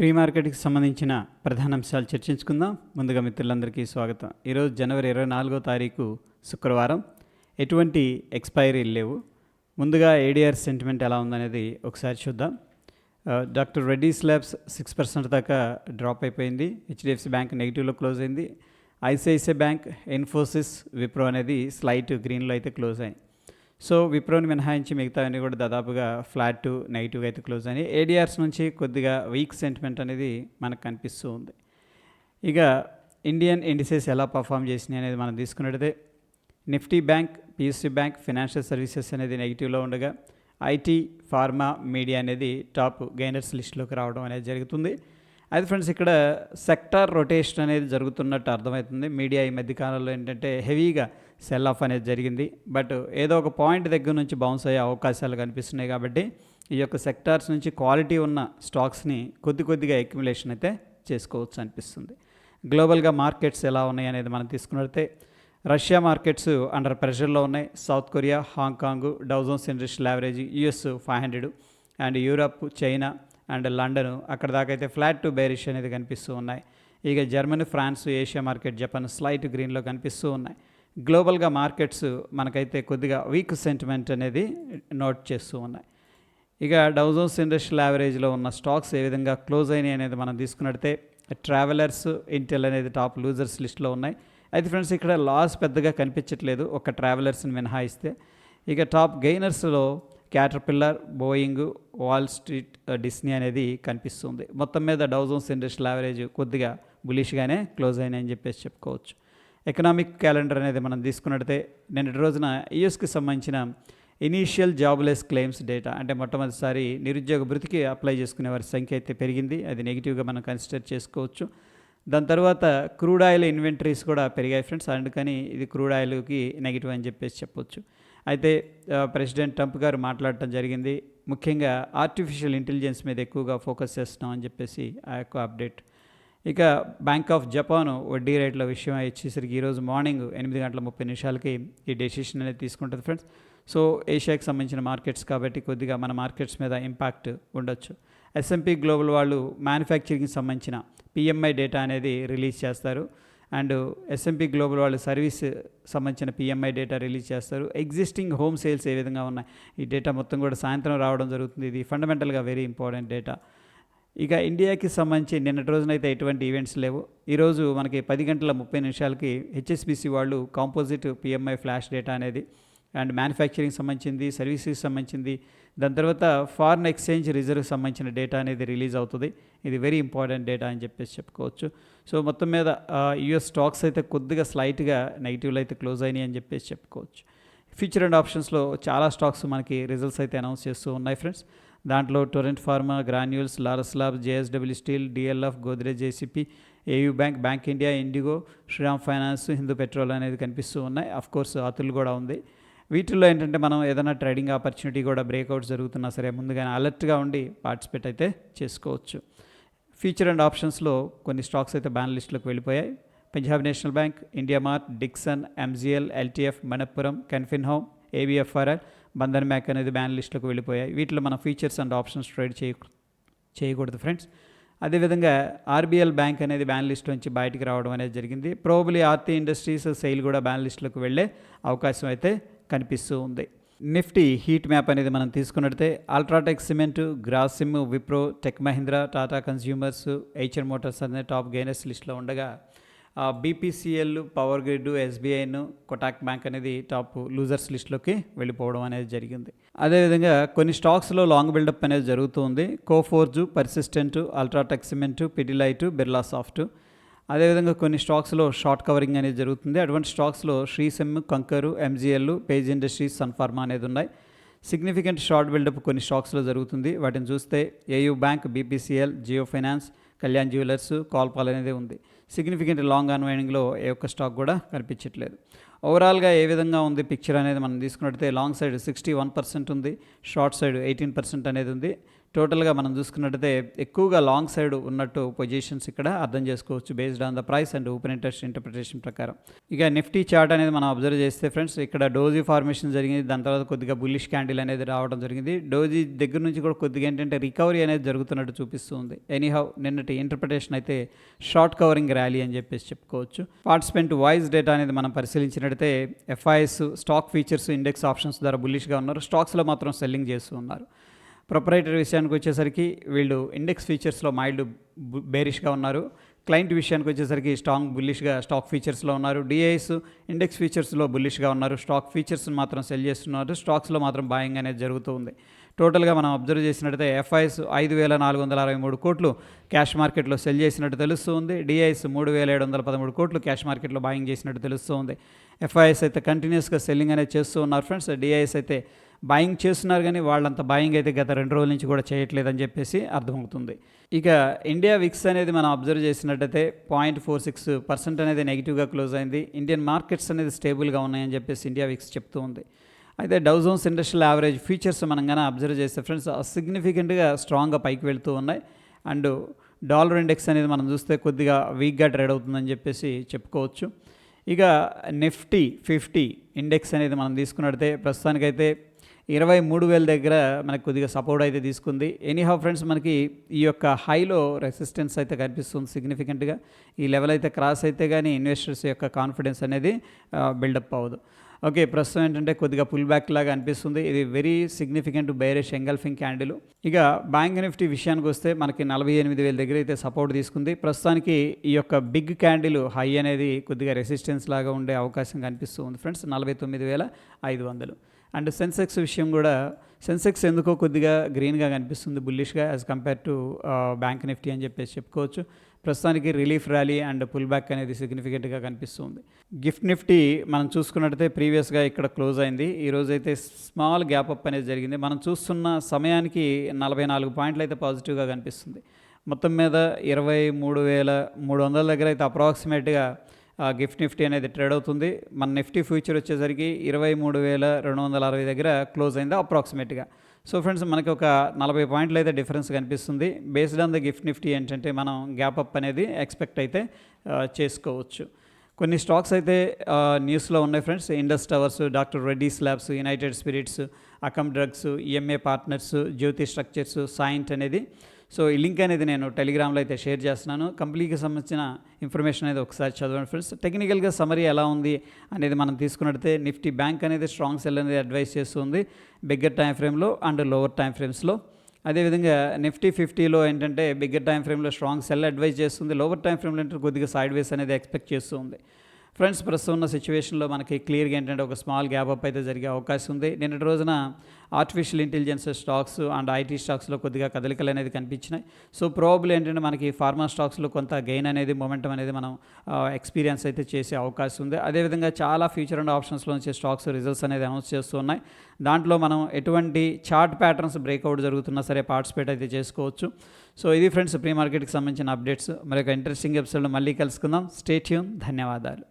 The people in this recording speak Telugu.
ప్రీ మార్కెట్కి సంబంధించిన ప్రధాన అంశాలు చర్చించుకుందాం. ముందుగా మిత్రులందరికీ స్వాగతం. ఈరోజు జనవరి ఇరవై నాలుగో తారీఖు శుక్రవారం. ఎటువంటి ఎక్స్పైరీలు లేవు. ముందుగా ఏడిఆర్ సెంటిమెంట్ ఎలా ఉందనేది ఒకసారి చూద్దాం. Doctor Reddy labs six percent దాకా డ్రాప్ అయిపోయింది. హెచ్డిఎఫ్సి బ్యాంక్ నెగిటివ్లో క్లోజ్ అయింది. ఐసిఐసిఐ బ్యాంక్ ఇన్ఫోసిస్ విప్రో అనేది స్లైట్ గ్రీన్లో అయితే క్లోజ్ అయ్యాయి. సో విప్రోని మినహాయించి మిగతా కూడా దాదాపుగా ఫ్లాట్ టు నెగిటివ్ అయితే క్లోజ్ అని ఏడిఆర్స్ నుంచి కొద్దిగా వీక్ సెంటిమెంట్ అనేది మనకు కనిపిస్తూ ఉంది. ఇక ఇండియన్ ఇండిసెస్ ఎలా పర్ఫామ్ చేసినాయి అనేది మనం తీసుకున్నట్టే Nifty bank PSC bank financial services అనేది నెగిటివ్లో ఉండగా ఐటీ ఫార్మా మీడియా అనేది టాప్ గైనర్స్ లిస్టులోకి రావడం అనేది జరుగుతుంది. అయితే ఫ్రెండ్స్ ఇక్కడ సెక్టార్ రొటేషన్ అనేది జరుగుతున్నట్టు అర్థమవుతుంది. మీడియా ఈ మధ్య కాలంలో ఏంటంటే హెవీగా సెల్ ఆఫ్ అనేది జరిగింది. బట్ ఏదో ఒక పాయింట్ దగ్గర నుంచి బౌన్స్ అయ్యే అవకాశాలు కనిపిస్తున్నాయి కాబట్టి ఈ యొక్క సెక్టార్స్ నుంచి క్వాలిటీ ఉన్న స్టాక్స్ని కొద్ది కొద్దిగా అక్యుములేషన్ అయితే చేసుకోవచ్చు అనిపిస్తుంది. గ్లోబల్గా మార్కెట్స్ ఎలా ఉన్నాయి అనేది మనం తీసుకున్నట్టే రష్యా మార్కెట్స్ అండర్ ప్రెషర్లో ఉన్నాయి. South Korea Hong Kong Dow Jones industrial average US five hundred and Europe China and London అక్కడ దాకా అయితే ఫ్లాట్ టు బేరిష్ అనేది కనిపిస్తూ ఉన్నాయి. ఇక Germany France Asia market Japan slight గ్రీన్లో కనిపిస్తూ ఉన్నాయి. గ్లోబల్గా మార్కెట్స్ మనకైతే కొద్దిగా వీక్ సెంటిమెంట్ అనేది నోట్ చేస్తూ ఉన్నాయి. ఇక డౌజోన్స్ ఇండస్ట్రియల్ యావరేజ్లో ఉన్న స్టాక్స్ ఏ విధంగా క్లోజ్ అయినాయి అనేది మనం తీసుకున్నట్టే ట్రావెలర్స్ ఇంటెల్ అనేది టాప్ లూజర్స్ లిస్ట్లో ఉన్నాయి. అయితే ఫ్రెండ్స్ ఇక్కడ లాస్ పెద్దగా కనిపించట్లేదు ఒక ట్రావెలర్స్ని మినహాయిస్తే. ఇక top గెయినర్స్లో Caterpillar Boeing Wall Street Disney అనేది కనిపిస్తుంది. మొత్తం మీద డౌజోన్స్ ఇండస్ట్రియల్ యావరేజ్ కొద్దిగా బులిష్గానే క్లోజ్ అయినాయని చెప్పేసి చెప్పుకోవచ్చు. ఎకనామిక్ క్యాలెండర్ అనేది మనం తీసుకున్నట్టయితే నిన్నటి రోజున యూఎస్కి సంబంధించిన ఇనీషియల్ జాబ్లెస్ క్లెయిమ్స్ డేటా అంటే మొట్టమొదటిసారి నిరుద్యోగ భృతికి అప్లై చేసుకునే వారి సంఖ్య అయితే పెరిగింది. అది నెగిటివ్గా మనం కన్సిడర్ చేసుకోవచ్చు. దాని తర్వాత క్రూడ్ ఆయిల్ ఇన్వెంటరీస్ కూడా పెరిగాయి ఫ్రెండ్స్. అందుకని ఇది క్రూడ్ ఆయిల్కి నెగిటివ్ అని చెప్పేసి చెప్పొచ్చు. అయితే ప్రెసిడెంట్ ట్రంప్ గారు మాట్లాడటం జరిగింది. ముఖ్యంగా ఆర్టిఫిషియల్ ఇంటెలిజెన్స్ మీద ఎక్కువగా ఫోకస్ చేస్తున్నాం అని చెప్పేసి ఆ యొక్క అప్డేట్. ఇక బ్యాంక్ ఆఫ్ జపాన్ వడ్డీ రేట్ల విషయం వచ్చేసరికి ఈరోజు మార్నింగ్ ఎనిమిది గంటల ముప్పై నిమిషాలకి ఈ డెసిషన్ అనేది తీసుకుంటుంది ఫ్రెండ్స్. సో ఏషియాకి సంబంధించిన మార్కెట్స్ కాబట్టి కొద్దిగా మన మార్కెట్స్ మీద ఇంపాక్ట్ ఉండొచ్చు. ఎస్ఎంపీ గ్లోబల్ వాళ్ళు మ్యానుఫ్యాక్చరింగ్కి సంబంధించిన పిఎంఐ డేటా అనేది రిలీజ్ చేస్తారు. అండ్ ఎస్ఎంపీ గ్లోబల్ వాళ్ళు సర్వీస్ సంబంధించిన పిఎంఐ డేటా రిలీజ్ చేస్తారు. ఎగ్జిస్టింగ్ హోమ్ సేల్స్ ఏ విధంగా ఉన్నాయి? ఈ డేటా మొత్తం కూడా సాయంత్రం రావడం జరుగుతుంది. ఇది ఫండమెంటల్గా వెరీ ఇంపార్టెంట్ డేటా ఇక ఇండియాకి సంబంధించి నిన్నటి రోజునైతే ఎటువంటి ఈవెంట్స్ లేవు. ఈరోజు మనకి పది గంటల ముప్పై నిమిషాలకి హెచ్ఎస్బిసి వాళ్ళు కాంపోజిట్ పిఎంఐ ఫ్లాష్ డేటా అనేది అండ్ మ్యానుఫ్యాక్చరింగ్ సంబంధించింది సర్వీసెస్ సంబంధించింది. దాని తర్వాత ఫారిన్ ఎక్స్చేంజ్ రిజర్వ్ సంబంధించిన డేటా అనేది రిలీజ్ అవుతుంది. ఇది వెరీ ఇంపార్టెంట్ డేటా అని చెప్పేసి చెప్పుకోవచ్చు. సో మొత్తం మీద యుఎస్ స్టాక్స్ అయితే కొద్దిగా స్లైట్గా నెగిటివ్లో అయితే క్లోజ్ అయినాయి అని చెప్పేసి చెప్పుకోవచ్చు. ఫ్యూచర్ అండ్ ఆప్షన్స్లో చాలా స్టాక్స్ మనకి రిజల్ట్స్ అయితే అనౌన్స్ చేస్తూ ఉన్నాయి ఫ్రెండ్స్. దాంట్లో Torrent pharma Granules Laurus Labs JSW steel DLF Godrej JCP AU bank bank India IndiGo Shriram finance Hindu petrol అనేది కనిపిస్తూ ఉన్నాయి. అఫ్ కోర్స్ అతులు కూడా ఉంది. వీటిల్లో ఏంటంటే మనం ఏదైనా ట్రేడింగ్ ఆపర్చునిటీ కూడా బ్రేక్అవుట్ జరుగుతున్నా సరే ముందుగానే అలర్ట్గా ఉండి పార్టిసిపేట్ అయితే చేసుకోవచ్చు. ఫ్యూచర్ అండ్ ఆప్షన్స్లో కొన్ని స్టాక్స్ అయితే బ్యాన్ లిస్టులోకి వెళ్ళిపోయాయి. Punjab national bank India mart Dixon MGL LTF Manappuram Canfin home ABFRL Bandhan bank అనేది బ్యాన్ లిస్టులోకి వెళ్ళిపోయాయి. వీటిలో మనం ఫీచర్స్ అండ్ ఆప్షన్స్ ట్రేడ్ చేయ చేయకూడదు ఫ్రెండ్స్. అదేవిధంగా ఆర్బీఎల్ బ్యాంక్ అనేది బ్యాన్ లిస్ట్ నుంచి బయటికి రావడం అనేది జరిగింది. ప్రోబులీ ఆర్తి ఇండస్ట్రీస్ సెయిల్ కూడా బ్యాన్ లిస్టులోకి వెళ్ళే అవకాశం అయితే కనిపిస్తూ ఉంది. నిఫ్టీ హీట్ మ్యాప్ అనేది మనం తీసుకున్నట్టే UltraTech cement Grasim Wipro tech Mahindra Tata consumers HN motors అనే టాప్ గెయినర్స్ లిస్ట్లో ఉండగా బీపీసీఎల్ పవర్ గ్రిడ్ ఎస్బీఐను కొటాక్ బ్యాంక్ అనేది టాప్ లూజర్స్ లిస్ట్లోకి వెళ్ళిపోవడం అనేది జరిగింది. అదేవిధంగా కొన్ని స్టాక్స్లో లాంగ్ బిల్డప్ అనేది జరుగుతుంది Coforge persistent UltraTech cement Pidilite Birla soft అదేవిధంగా కొన్ని స్టాక్స్లో షార్ట్ కవరింగ్ అనేది జరుగుతుంది. అటువంటి స్టాక్స్లో Shree Cem Concor MGL page industries Sun Pharma అనేది ఉన్నాయి. సిగ్నిఫికెంట్ షార్ట్ బిల్డప్ కొన్ని స్టాక్స్లో జరుగుతుంది. వాటిని చూస్తే AU bank BPCL Jio finance Kalyan jewellers కాల్పాల్ అనేది ఉంది. సిగ్నిఫికెంట్ లాంగ్ అన్వైనింగ్లో ఏ ఒక్క స్టాక్ కూడా కనిపించట్లేదు. ఓవరాల్గా ఏ విధంగా ఉంది పిక్చర్ అనేది మనం తీసుకున్నట్టయితే long side sixty one percent ఉంది షార్ట్ సైడ్ ఎయిటీన్ పర్సెంట్ అనేది ఉంది. టోటల్గా మనం చూసుకున్నట్టయితే ఎక్కువగా లాంగ్ సైడ్ ఉన్నట్టు పొజిషన్స్ ఇక్కడ అర్థం చేసుకోవచ్చు based on the price and open interest interpretation ప్రకారం. ఇక నిఫ్టీ చార్ట్ అనేది మనం అబ్జర్వ్ చేస్తే ఫ్రెండ్స్ ఇక్కడ డోజీ ఫార్మేషన్ జరిగింది దాని తర్వాత కొద్దిగా బుల్లిష్ క్యాండిల్ అనేది రావడం జరిగింది. డోజీ దగ్గర నుంచి కూడా కొద్దిగా ఏంటంటే రికవరీ అనేది జరుగుతున్నట్టు చూపిస్తుంది ఎనీహౌ నిన్నటి ఇంటర్ప్రిటేషన్ అయితే షార్ట్ కవరింగ్ ర్యాలీ అని చెప్పేసి చెప్పుకోవచ్చు. పార్టిసిపెంట్ వాయిస్ డేటా అనేది మనం పరిశీలించినట్టయితే FIIs stock futures index options ద్వారా బుల్లిష్గా ఉన్నారు. స్టాక్స్లో మాత్రం సెల్లింగ్ చేస్తూ ఉన్నారు. ప్రొపరేటర్ విషయానికి వచ్చేసరికి వీళ్ళు ఇండెక్స్ ఫీచర్స్లో మైల్డ్ బేరిష్గా ఉన్నారు. క్లయింట్ విషయానికి వచ్చేసరికి స్ట్రాంగ్ బుల్లిష్గా స్టాక్ ఫీచర్స్లో ఉన్నారు. డిఐస్ ఇండెక్స్ ఫీచర్స్లో బుల్లిష్గా ఉన్నారు. స్టాక్ ఫీచర్స్ మాత్రం సెల్ చేస్తున్నారు. స్టాక్స్లో మాత్రం బాయింగ్ అనేది జరుగుతూ ఉంది. టోటల్గా మనం అబ్జర్వ్ చేసినట్టయితే ఎఫ్ఐఎస్ ఐదు వేల నాలుగు వందల అరవై మూడు కోట్లు క్యాష్ మార్కెట్లో సెల్ చేసినట్టు తెలుస్తుంది డిఐఎస్ మూడు వేల ఏడు వందల పదమూడు కోట్లు క్యాష్ మార్కెట్లో బాయింగ్ చేసినట్టు తెలుస్తుంది ఎఫ్ఐఎస్ అయితే కంటిన్యూస్గా సెల్లింగ్ అనేది చేస్తూ ఉన్నారు. ఫ్రెండ్స్ డిఐఎస్ అయితే బాయింగ్ చేస్తున్నారు కానీ వాళ్ళంత బాయింగ్ అయితే గత రెండు రోజుల నుంచి కూడా చేయట్లేదని చెప్పేసి అర్థమవుతుంది. ఇక ఇండియా విక్స్ అనేది మనం అబ్జర్వ్ చేసినట్టయితే పాయింట్ ఫోర్ సిక్స్ పర్సెంట్ అనేది నెగిటివ్గా క్లోజ్ అయింది. ఇండియన్ మార్కెట్స్ అనేది స్టేబుల్గా ఉన్నాయని చెప్పేసి ఇండియా విక్స్ చెప్తూ ఉంది. అయితే డౌజోన్స్ ఇండస్ట్రియల్ యావరేజ్ ఫీచర్స్ మనం కానీ అబ్జర్వ్ చేస్తే ఫ్రెండ్స్ సిగ్నిఫికెంట్గా స్ట్రాంగ్గా పైకి వెళ్తూ ఉన్నాయి. అండ్ డాలర్ ఇండెక్స్ అనేది మనం చూస్తే కొద్దిగా వీక్గా ట్రేడ్ అవుతుందని చెప్పేసి చెప్పుకోవచ్చు. ఇక నిఫ్టీ ఫిఫ్టీ ఇండెక్స్ అనేది మనం తీసుకున్నట్టయితే ప్రస్తుతానికైతే ఇరవై మూడు వేల దగ్గర మనకు కొద్దిగా సపోర్ట్ అయితే తీసుకుంది. ఎనీహౌ ఫ్రెండ్స్ మనకి ఈ యొక్క హైలో రెసిస్టెన్స్ అయితే కనిపిస్తుంది సిగ్నిఫికెంట్గా ఈ లెవెల్ అయితే క్రాస్ అయితే కానీ ఇన్వెస్టర్స్ యొక్క కాన్ఫిడెన్స్ అనేది బిల్డప్ అవ్వదు. ఓకే ప్రస్తుతం ఏంటంటే కొద్దిగా పుల్ బ్యాక్ లాగా అనిపిస్తుంది. ఇది very significant bearish engulfing candle ఇక బ్యాంక్ నిఫ్టీ విషయానికి వస్తే మనకి నలభై ఎనిమిది వేల దగ్గర అయితే సపోర్ట్ తీసుకుంది. ప్రస్తుతానికి ఈ యొక్క బిగ్ క్యాండిల్ హై అనేది కొద్దిగా రెసిస్టెన్స్ లాగా ఉండే అవకాశం కనిపిస్తుంది. ఫ్రెండ్స్ నలభై తొమ్మిది వేల ఐదు వందలు. అండ్ సెన్సెక్స్ విషయం కూడా సెన్సెక్స్ ఎందుకో కొద్దిగా గ్రీన్గా కనిపిస్తుంది బుల్లిష్గా as compare to bank Nifty అని చెప్పేసి చెప్పుకోవచ్చు. ప్రస్తుతానికి relief rally and pull back అనేది సిగ్నిఫికెంట్గా కనిపిస్తుంది. గిఫ్ట్ నిఫ్టీ మనం చూసుకున్నట్టయితే ప్రీవియస్గా ఇక్కడ క్లోజ్ అయింది. ఈరోజు అయితే స్మాల్ గ్యాప్ అప్ అనేది జరిగింది. మనం చూస్తున్న సమయానికి నలభై నాలుగు పాయింట్లు అయితే పాజిటివ్గా కనిపిస్తుంది. మొత్తం మీద ఇరవై మూడు వేల మూడు వందల దగ్గర అయితే అప్రాక్సిమేట్గా గిఫ్ట్ నిఫ్టీ అనేది ట్రేడ్ అవుతుంది. మన నిఫ్టీ ఫ్యూచర్ వచ్చేసరికి ఇరవై మూడు వేల రెండు వందల అరవై దగ్గర క్లోజ్ అయింది అప్రాక్సిమేట్గా. సో ఫ్రెండ్స్ మనకి ఒక నలభై పాయింట్లు అయితే డిఫరెన్స్ కనిపిస్తుంది. Based on the gift Nifty ఏంటంటే మనం గ్యాప్ అప్ అనేది ఎక్స్పెక్ట్ అయితే చేసుకోవచ్చు. కొన్ని స్టాక్స్ అయితే న్యూస్లో ఉన్నాయి friends. Indus towers doctor Reddy's labs united spirits అకమ్ drugs EMA partners Jyoti structures Cyient అనేది సో ఈ లింక్ అనేది నేను టెలిగ్రామ్లో అయితే షేర్ చేస్తున్నాను. కంప్లీట్గా సంబంధించిన ఇన్ఫర్మేషన్ అనేది ఒకసారి చదవండి ఫ్రెండ్స్ టెక్నికల్గా సమరీ ఎలా ఉంది అనేది మనం తీసుకున్నట్టే నిఫ్టీ బ్యాంక్ అనేది స్ట్రాంగ్ సెల్ అనేది అడ్వైస్ చేస్తుంది బిగ్గర్ టైం ఫ్రేమ్లో అండ్ లోవర్ టైం ఫ్రేమ్స్లో అదేవిధంగా నిఫ్టీ ఫిఫ్టీలో ఏంటంటే బిగ్గర్ టైం ఫ్రేమ్లో స్ట్రాంగ్ సెల్ అడ్వైస్ చేస్తుంది లోవర్ టైం ఫ్రేమ్లో ఏంటంటే కొద్దిగా సైడ్ వేస్ అనేది ఎక్స్పెక్ట్ చేస్తుంది. ఫ్రెండ్స్ ప్రస్తుతం ఉన్న సిచ్యువేషన్లో మనకి క్లియర్గా ఏంటంటే ఒక స్మాల్ గ్యాప్ అప్ అయితే జరిగే అవకాశం ఉంది. నిన్నటి రోజున artificial intelligence stocks and IT స్టాక్స్లో కొద్దిగా కదలికలు అనేది కనిపించినాయి. సో ప్రాబుల్ ఏంటంటే మనకి ఫార్మా స్టాక్స్లో కొంత గెయిన్ అనేది మొమెంటం అనేది మనం ఎక్స్పీరియన్స్ అయితే చేసే అవకాశం ఉంది. అదేవిధంగా చాలా ఫ్యూచర్ అండ్ ఆప్షన్స్లో నుంచి స్టాక్స్ రిజల్ట్స్ అనేది అనౌన్స్ చేస్తూ ఉన్నాయి. దాంట్లో మనం ఎటువంటి చార్ట్ ప్యాటర్న్స్ బ్రేక్అవుట్ జరుగుతున్నా సరే పార్టిసిపేట్ అయితే చేసుకోవచ్చు. సో ఇది ఫ్రెండ్స్ ప్రీ మార్కెట్కి సంబంధించిన అప్డేట్స్ మరి ఒక ఇంట్రెస్టింగ్ ఎపిసోడ్ మళ్ళీ కలుసుకుందాం. స్టేట్యూన్ ధన్యవాదాలు.